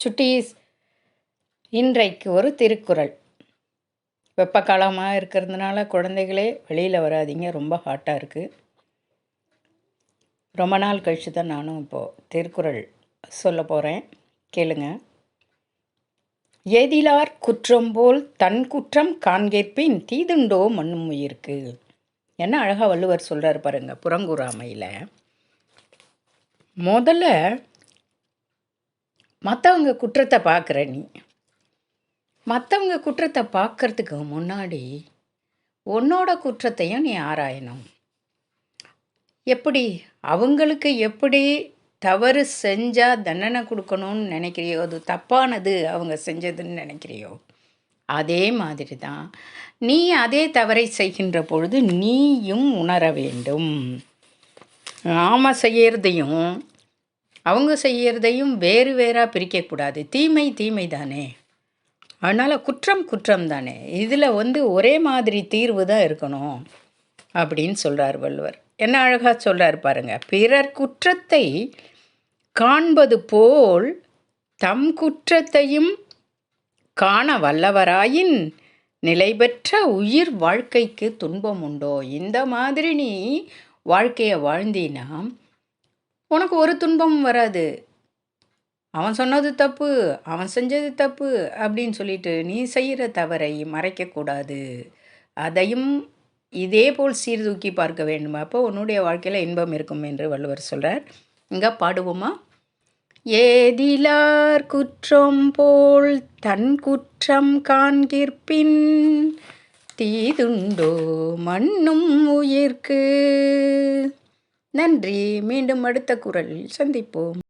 சுட்டீஸ். இன்றைக்கு ஒரு திருக்குறள். வெப்ப காலமாக இருக்கிறதுனால குழந்தைகளே வெளியில் வராதீங்க ரொம்ப ஹாட்டாக இருக்குது ரொம்ப நாள் கழித்து தான் நானும் இப்போது திருக்குறள் சொல்ல போகிறேன் கேளுங்க. ஏதிலார் குற்றம் போல் தன் குற்றம் காண்கேற்பின் தீதுண்டோ மண்ணும் உயிருக்கு. என்ன அழகாக வள்ளுவர் சொல்கிறார் பாருங்கள் புறங்கூறாமையில். முதல்ல மற்றவங்க குற்றத்தை பார்க்குற நீ. மற்றவங்க குற்றத்தை பார்க்கறதுக்கு முன்னாடி உன்னோட குற்றத்தையும் நீ ஆராயணும். எப்படி? அவங்களுக்கு எப்படி தவறு செஞ்சால் தண்டனை கொடுக்கணும்னு நினைக்கிறியோ? அது தப்பானது அவங்க செஞ்சதுன்னு நினைக்கிறியோ? அதே மாதிரி தான் நீ அதே தவறை செய்கின்ற பொழுது நீயும் உணர வேண்டும். நாம் செய்கிறதையும் அவங்க செய்கிறதையும் வேறு வேறாக பிரிக்கக்கூடாது. தீமை தீமை தானே அதனால் குற்றம் குற்றம் தானே இதில் வந்து ஒரே மாதிரி தீர்வு தான் இருக்கணும் அப்படின்னு சொல்கிறார் வள்ளுவர். என்ன அழகாக சொல்கிறார் பாருங்கள் பிறர் குற்றத்தை காண்பது போல் தம் குற்றத்தையும் காண வல்லவராயின் நிலை பெற்ற உயிர் வாழ்க்கைக்கு துன்பம் உண்டோ? இந்த மாதிரி நீ வாழ்க்கையை வாழ்ந்தினா உனக்கு ஒரு துன்பமும் வராது. அவன் சொன்னது தப்பு அவன் செஞ்சது தப்பு அப்படின்னு சொல்லிட்டு நீ செய்கிற தவறை மறைக்கக்கூடாது அதையும் இதே போல் சீர்தூக்கி பார்க்க வேண்டும். அப்போ உன்னுடைய வாழ்க்கையில் இன்பம் இருக்கும் என்று வள்ளுவர் சொல்கிறார் இங்கே பாடுவோமா? ஏதிலார் குற்றம் போல் தன் குற்றம் காண்கிற்பின் தீதுண்டோ மண்ணும் உயிர்க்கு நன்றி. மீண்டும் அடுத்த குரலில் சந்திப்போம்.